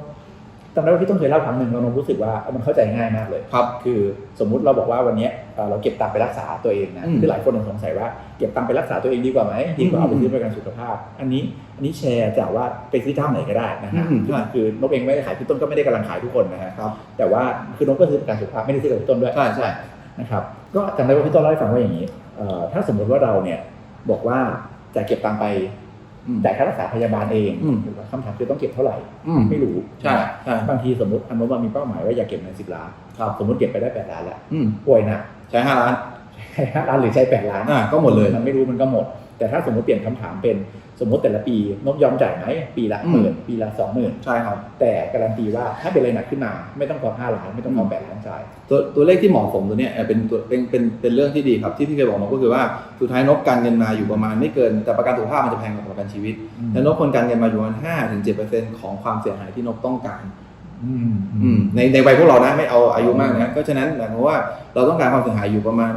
จำได้ว่าพี่ต้องเคยเล่าครั้งหนึ่งแล้วนกรู้สึกว่ามันเข้าใจง่ายมากเลยครับ คือสมมุติเราบอกว่าวันเนี้ยเอ่อเราเก็บตังค์ไปรักษาตัวเองนะอืมคือหลายคนสงสัยว่าเก็บตังค์ไปรักษาตัวเองดีกว่าไหมดีกว่าเอาไปอืมซื้อประกันสุขภาพ อันนี้อันนี้แชร์จากว่าไปซื้อเจ้าไหนก็ได้นะฮะอืมใช่คือนกเองไม่ได้ขายพี่ต้นก็ไม่ได้กำลังขายทุกคนนะฮะครับแต่ว่าคือนกก็ซื้อประกันสุขภาพไม่ได้ซื้อกับพี่ต้นด้วยใช่ใช่นะครับก็จำได้ว่าพี่ต้นเล่าให้ฟังว่าอย่างนี้เอ่อถ้าสมมติว่าเราเนี่ยบอกว่าจะเก็บตังค์ไปอืม แต่ายค่ารักษาพยาบาลเองอืมคำถามคือต้องเก็บเท่าไหร่อืมไม่รู้ใช่ใช่บางทีสมมติอันนู้นว่ามีเป้าหมายว่าอยากเก็บเงินสิบล้านครับสมมติเก็บไปได้แปดล้านแล้วอืมป่วยหนักใช้ห้าล้านใช้ห้าล้านหรือใช้แปดล้านอ่าก็หมดเลยมันไม่รู้มันก็หมด แต่ถ้าสมมติเปลี่ยนคำถามเป็นสมมติแต่ละปีนกยอมจ่ายไหมปีละอืมหมื่นปีละสองหมื่นใช่ครับ แต่การันตีว่าถ้าเป็นอะไรหนักขึ้นมาไม่ต้องพอห้าล้านไม่ต้องพอแปดล้านจ่ายตัวตัวเลขที่เหมาะสมตัวเนี้ยเอ่อเป็นตัวเป็นเป็นเป็นเรื่องที่ดีครับที่พี่เคยบอกนกก็คือว่าสุดท้ายนกการเงินมาอยู่ประมาณไม่เกินแต่ประกันสุขภาพมันจะแพงกว่าประกันชีวิตแล้วนกคนการเงินมาอยู่ประมาณห้าถึงเจ็ดเปอร์เซ็นต์ของความเสียหายที่นกต้องการอืมอืมในในวัยพวกเรานะไม่เอาอายุมากนะก็ฉะนั้นหมายความว่าเราต้องการความเสียหายอยู่ประมาณ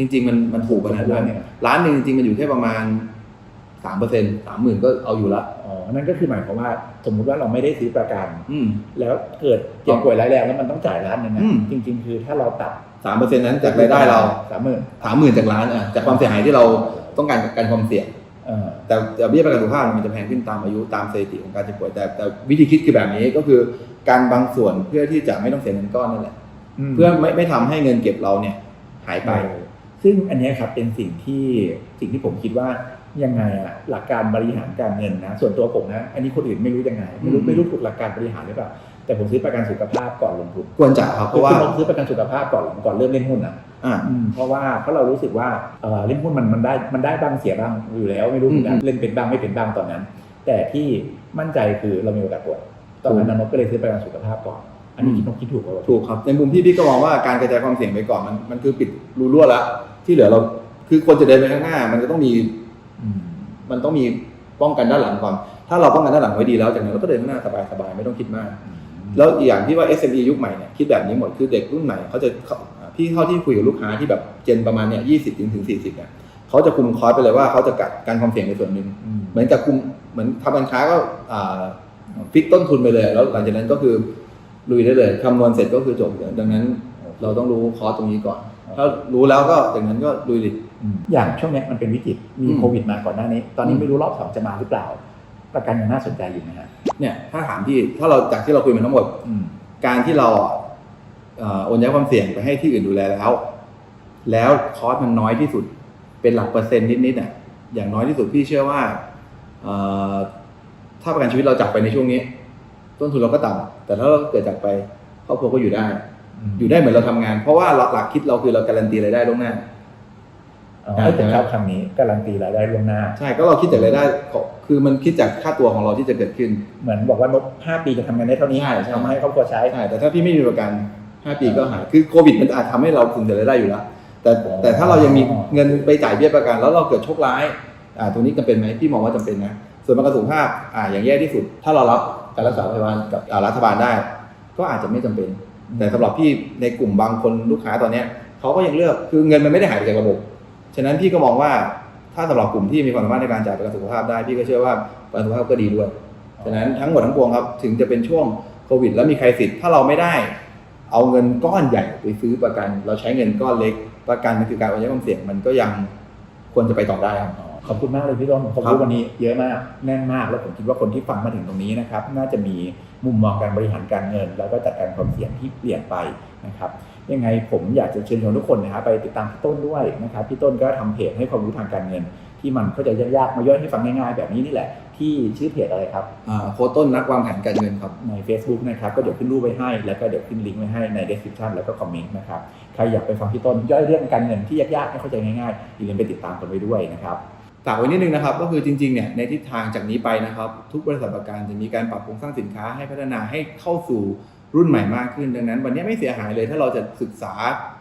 จริง ๆ มันมันถูกกว่านั้นด้วยล้านหนึ่งจริงๆมันอยู่แค่ประมาณสามเปอร์เซ็นต์สามหมื่นก็เอาอยู่ละอ๋อ นั่นก็คือหมายความว่า สมมุติว่าเราไม่ได้ซื้อประกัน อืมแล้วเกิดเจ็บป่วยร้ายแรงแล้วมันต้องจ่ายล้านหนึ่งนะอืมจริง ๆ คือถ้าเราตัดสามเปอร์เซ็นต์นั้นจากรายได้เราสามหมื่นสามหมื่นจากล้านอะจากความเสียหายที่เราต้องการการความเสี่ยงเออแต่แต่เบี้ยประกันสุขภาพมันจะแพงขึ้นตามอายุตามสถิติของการเจ็บป่วยแต่แต่วิธีคิดคือแบบนี้ก็คือการบางส่วนเพื่อที่จะไม่ต้องเสียเงินก้อนนั่นแหละเพื่อไม่ไม่ทำให้เงินเก็บเราเนี่ยหายไปไป ซึ่งอันเนี้ยครับเป็นสิ่งที่สิ่งที่ผมคิดว่ายังไงอะหลักการบริหารการเงินนะ ส่วนตัวผมนะ อันนี้คนอื่นไม่รู้ยังไง ไม่รู้อืมไม่รู้ถูกหลักการบริหารหรือเปล่าแต่ผมซื้อประกันสุขภาพก่อนลงทุนควรจะครับเพราะว่าคือผมซื้อประกันสุขภาพก่อนก่อนเริ่มเล่นหุ้นอะอ่าอืมเพราะว่าเพราะเรารู้สึกว่าเอ่อเล่นหุ้นมันมันได้มันได้บ้างเสียบ้างอยู่แล้วไม่รู้เหมือนกันอืมเล่นเป็นบ้างไม่เป็นบ้างตอนนั้น แต่ที่มั่นใจคือเรามีโอกาสป่วยตอนนั้นนนกก็เลยซื้อประกันสุขภาพก่อน อันนี้คิดนกคิดถูกป่าวะถูกครับ ในมุมที่พี่ก็มองว่าการกระจายความเสี่ยงไปก่อนมันมันคือปิดรูรั่วแล้วที่เหลือเราคือคนจะเดินไปข้างหน้า มันจะต้องมีอืมมันต้องมีป้องกันด้านหลังก่อน ถ้าเราป้องกันด้านหลังไว้ดีแล้วจากนั้นเราก็เดินข้างหน้าสบายๆไม่ต้องคิดมาก แล้วอีกอย่างที่ว่า SME ยุคใหม่เนี่ยคิดแบบนี้หมดคือเด็กรุ่นใหม่เขาจะเขาพี่เข้าที่คุยกับลูกค้าที่แบบเจนประมาณเนี่ยยี่สิบถึงถึงสี่สิบเนี่ยเขาจะคุมคอร์สไปเลยว่าเขาจะกัดการความเสี่ยงในส่วนหนึ่งอืมเหมือนกับคุมเหมือนทำการค้าก็อ่าฟิกต้นทุนไปเลย แล้วหลังจากนั้นก็คือ ลุยได้เลยคำนวณเสร็จก็คือจบเลยดังนั้นเราต้องรู้คอร์สตรงนี้ก่อน ถ้ารู้แล้วก็จากนั้นก็ลุยดิอืมอย่างช่วงเนี้ยมันเป็นวิกฤตมีอืมโควิดมาก่อนหน้านี้ ตอนนี้อืมไม่รู้รอบสองจะมาหรือเปล่า ประกันยังน่าสนใจอยู่นะฮะเนี่ยถ้าถามที่ถ้าเราจากที่เราคุยมาทั้งหมดอืมการที่เราเอ่อโอนย้ายความเสี่ยงไปให้ที่อื่นดูแลแล้ว แล้วคอสมันน้อยที่สุด เป็นหลักเปอร์เซ็นต์นิดๆน่ะอย่างน้อยที่สุดพี่เชื่อว่าเอ่อถ้าประกันชีวิตเราจากไปในช่วงนี้ ต้นทุนเราก็ต่ำแต่ถ้าเราเกิดจากไปครอบครัวก็อยู่ได้ อยู่ได้เหมือนเราทำงาน เพราะว่าหลักๆคิดเราคือเราการันตีรายได้ล่วงหน้า อ๋ออ่าผมชอบคำนี้การันตีรายได้ล่วงหน้า ใช่ก็เราคิดจากรายได้ของคือมันคิดจากค่าตัวของเราที่จะเกิดขึ้น เหมือนบอกว่านกห้าปีจะทำงานได้เท่านี้ใช่ใช่ ทำให้ครอบครัวใช้ ใช่แต่ถ้าพี่ไม่มีประกัน 5 ปีก็หาย คือโควิดมันอาจทำให้เราสูญเสียรายได้อยู่แล้ว แต่อ๋อ แต่ถ้าเรายังมีเงินไปจ่ายเบี้ยประกัน แล้วเราเกิดโชคร้าย อ่าตรงนี้จำเป็นไหมพี่มองว่าจำเป็นนะ ส่วนประกันสุขภาพ อ่าอย่างแย่ที่สุด ถ้าเรารับ การรักษาพยาบาลกับรัฐบาลได้ ก็อาจจะไม่จำเป็น แต่สำหรับพี่ในกลุ่มบางคนลูกค้าตอนเนี้ยเขาก็ยังเลือกคือเงินมันไม่ได้หายไปจากระบบ ฉะนั้นพี่ก็มองว่าถ้าสำหรับกลุ่มที่มีความสามารถในการจ่ายประกันสุขภาพได้พี่ก็เชื่อว่าประกันสุขภาพก็ดีด้วยฉะนั้นทั้งหมดทั้งปวงครับถึงจะเป็นช่วงโควิด แล้วมีใครสิทธิ์ถ้าเราไม่ได้ เอาเงินก้อนใหญ่ไปซื้อประกัน เราใช้เงินก้อนเล็กประกันมันคือการโอนย้ความเสี่ยงมันก็ยังควรจะไปต่อได้ครับ ขอบคุณมากเลยพี่ต้นผมครัรู้บวันนี้เยอะมากแน่นมาก แล้วผมคิดว่าคนที่ฟังมาถึงตรงนี้นะครับ น่าจะมีมุมมองการบริหารการเงิน แล้วก็จัดการความเสี่ยงที่เปลี่ยนไปนะครับยังไงผมอยากจะเชิญชวนทุกคนนะครับไปติดตามพี่ต้นด้วยนะครับพี่ต้นก็ทำเพจให้ความรู้ทางการเงิน ที่มันเข้าใจยากๆมาย่อยให้ฟังง่ายๆแบบนี้นี่แหละที่ชื่อเพจอะไรครับอ่าโค้ชต้นนักวางแผนการเงินครับ ใน Facebook นะครับก็เดี๋ยวขึ้นรูปไว้ให้ แล้วก็เดี๋ยวขึ้นลิงก์ไว้ให้ใน description แล้วก็คอมเมนต์นะครับ ใครอยากไปฟังพี่ต้นย่อยเรื่องการเงินที่ยากๆให้เข้าใจง่ายๆอย่าลืมไปติดตามกันไว้ด้วยนะครับ ฝากไว้นิดนึงนะครับ ก็คือจริงๆเนี่ยในทิศทางจากนี้ไปนะครับ ทุกบริษัทประกันจะมีการปรับโครงสร้างสินค้าให้พัฒนาให้เข้าสู่รุ่นใหม่มากขึ้น ดังนั้น วันนี้ไม่เสียหายเลยถ้าเราจะศึกษา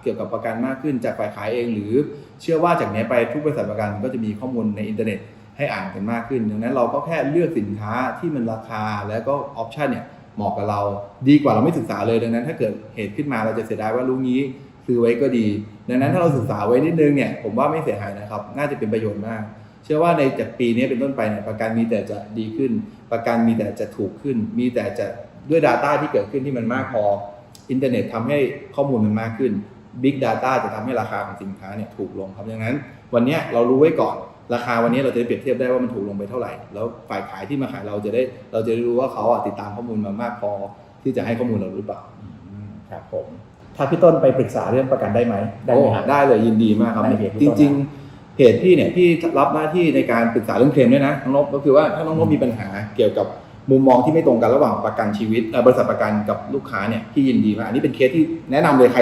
เกี่ยวกับประกันมากขึ้น จากฝ่ายขายเอง หรือเชื่อว่าจากนี้ไปทุกบริษัทประกันก็จะมีข้อมูลในอินเทอร์เน็ตให้อ่านกันมากขึ้น ดังนั้นเราก็แค่เลือกสินค้าที่มันราคาแล้วก็ออปชันเนี่ยเหมาะกับเรา ดีกว่าเราไม่ศึกษาเลยดังนั้น ถ้าเกิดเหตุขึ้นมาเราจะเสียดายว่ารู้งี้ซื้อไว้ก็ดี ดังนั้นถ้าเราศึกษาไว้นิดนึงเนี่ยผมว่าไม่เสียหายนะครับ น่าจะเป็นประโยชน์มาก เชื่อว่าในจากปีนี้เป็นต้นไปเนี่ยประกันมีแต่จะดีขึ้น ประกันมีแต่จะถูกขึ้น มีแต่จะด้วย Data ที่เกิดขึ้นที่มันมากพออินเทอร์เน็ตทำให้ข้อมูลมันมากขึ้น Big Data จะทำให้ราคาของสินค้าเนี่ยถูกลงครับดังนั้น วันเนี้ยเรารู้ไว้ก่อน ราคาวันนี้เราจะได้เปรียบเทียบได้ว่ามันถูกลงไปเท่าไหร่ แล้วฝ่ายขายที่มาขายเราจะได้เราจะได้รู้ว่าเขาอะติดตามข้อมูลมามากพอที่จะให้ข้อมูลเราหรือเปล่าอืมครับผมถ้าพี่ต้นไปปรึกษาเรื่องประกันได้ไหมได้ไหมโอ้ครับได้เลยยินดีมากครับได้เพจพี่จต้นริงๆ เพจพี่เนี่ยพี่รับหน้าที่ในการปรึกษาเรื่องเคลมด้วยนะน้องนพก็คือว่าถ้าน้องนพมีปัญหาเกี่ยวกับมุมมองที่ไม่ตรงกันระหว่างประกันชีวิตเอ่อบริษัทประกันกับลูกค้าเนี่ยพี่ยินดีมากอันนี้เป็นเคสที่แนะนำเลยใคร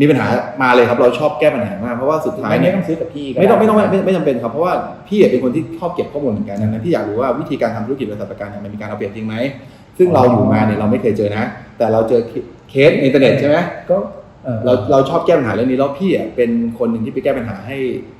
มีปัญหามาเลยครับเราชอบแก้ปัญหามากเพราะว่าสุดท้ายไม่เนี่ยต้องซื้อกับพี่ก็ไม่ต้องไม่ต้องด้ไม่ไม่จำเป็นครับเพราะว่าพี่เป็นคนที่ชอบเก็บข้อมูลเหมือนกันดังนั้นพี่อยากรู้ว่าวิธีการทำธุรกิจบริษัทประกันเนี่ยมันมีการเอาเปรียบจริงไหมซึ่งเราอยู่มาเนี่ยเราไม่เคยเจอนะ แต่เราเจอเคสในอินเทอร์เน็ตใช่ไหมก็ออ เราเราชอบแก้ปัญหาเรื่องนี้แล้วพี่อะเป็นคนหนึ่งที่ไปแก้ปัญหาให้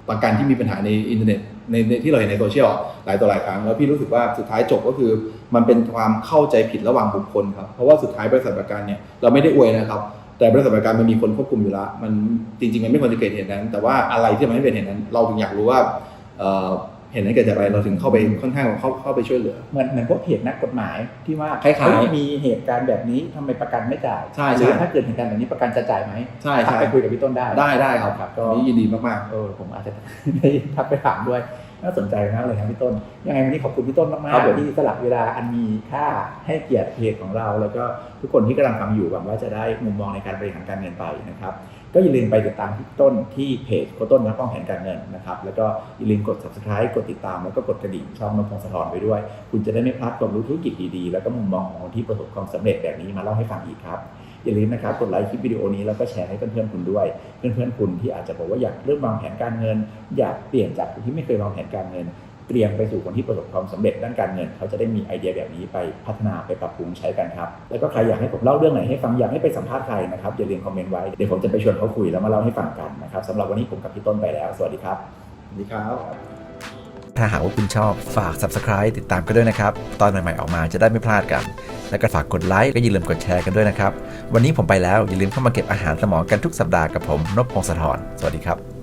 ประกันที่มีปัญหาในอินเทอร์เน็ตในในที่เราเห็นในโซเชียลหลายต่อหลายครั้งแล้วพี่รู้สึกว่าสุดท้ายจบก็คือ มันเป็นความเข้าใจผิดระหว่างบุคคลครับเพราะว่าสุดท้ายบริษัทประกันเนี่ยเราไม่ได้อวยนะครับ แต่บริษัทประกันมันมีคนควบคุมอยู่แล้วมันจริงๆมันไม่ควรจะเกิดเหตุนั้น แต่ว่าอะไรที่มันไม่เป็นเหตุนั้น เราถึงอยากรู้ว่า เอ่อเหตุนั้นเกิดจากอะไรเราถึงเข้าไปค่อนข้างเข้าเข้าไปช่วยเหลือ เหมือนเหมือนพวกเพจนักกฎหมายที่ว่าคล้ายๆเฮ้มีเหตุการณ์แบบนี้ทำไมประกันไม่จ่ายใช่หรือใช่ถ้าเกิดเหตุการณ์แบบนี้ประกันจะจ่ายไหมใช่ทักใช่ไปคุยกับพี่ต้นได้ได้ได้ครับครับอัก็นนี้ยินดีมากเออผมอาจจะได้ทักไปถามด้วย น่าสนใจมากเลยครับพี่ต้น ยังไงวันนี้ขอบคุณพี่ต้นมาครักบผมๆที่สลับเวลาอันมีค่าให้เกียรติเพจของเรา แล้วก็ทุกคนที่กำลังฟังอยู่หวังว่าจะได้มุมมองในการบริหารการเงินไปนะครับ ก็อย่าลืมไปติดตามพี่ต้นที่เพจโคชต้นนักวางแผนการเงินนะครับ แล้วก็อย่าลืมกด subscribe กดติดตามแล้วก็กดกระดิ่งช่องนพงศธรไปด้วย คุณจะได้ไม่พลาดความรู้ธุรกิจดีๆ แล้วก็มุมมองของคนที่ประสบความสำเร็จแบบนี้มาเล่าให้ฟังอีกครับ อย่าลืมนะครับกดไลค์คลิปวิดีโอนี้แล้วก็แชร์ให้เพื่อนๆคุณด้วย เพื่อนๆคุณที่อาจจะบอกว่าอยากเริ่มวางแผนการเงิน อยากเปลี่ยนจากคนที่ไม่เคยวางแผนการเงิน เตรียมไปสู่คนที่ประสบความสำเร็จด้านการเงิน เขาจะได้มีไอเดียแบบนี้ไปพัฒนาไปปรับปรุงใช้กันครับแล้วก็ใครอยากให้ผมเล่าเรื่องไหนให้ฟังอยากให้ไปสัมภาษณ์ใครนะครับอย่าลืมคอมเมนต์ไว้เดี๋ยวผมจะไปชวนเขาคุยแล้วมาเล่าให้ฟังกันนะครับสำหรับวันนี้ผมกับพี่ต้นไปแล้ว สวัสดีครับๆสวัสดีครับถ้าหากว่าคุณชอบฝาก subscribe ติดตามกันด้วยนะครับ ตอนใหม่ ๆ ออกมาจะได้ไม่พลาดกัน และก็ฝากกดไลค์ก็อย่าลืมกดแชร์กันด้วยนะครับ วันนี้ผมไปแล้วอย่าลืมเข้ามาเก็บอาหารสมองกันทุกสัปดาห์กับผมนพพงศธรสวัสดีครับ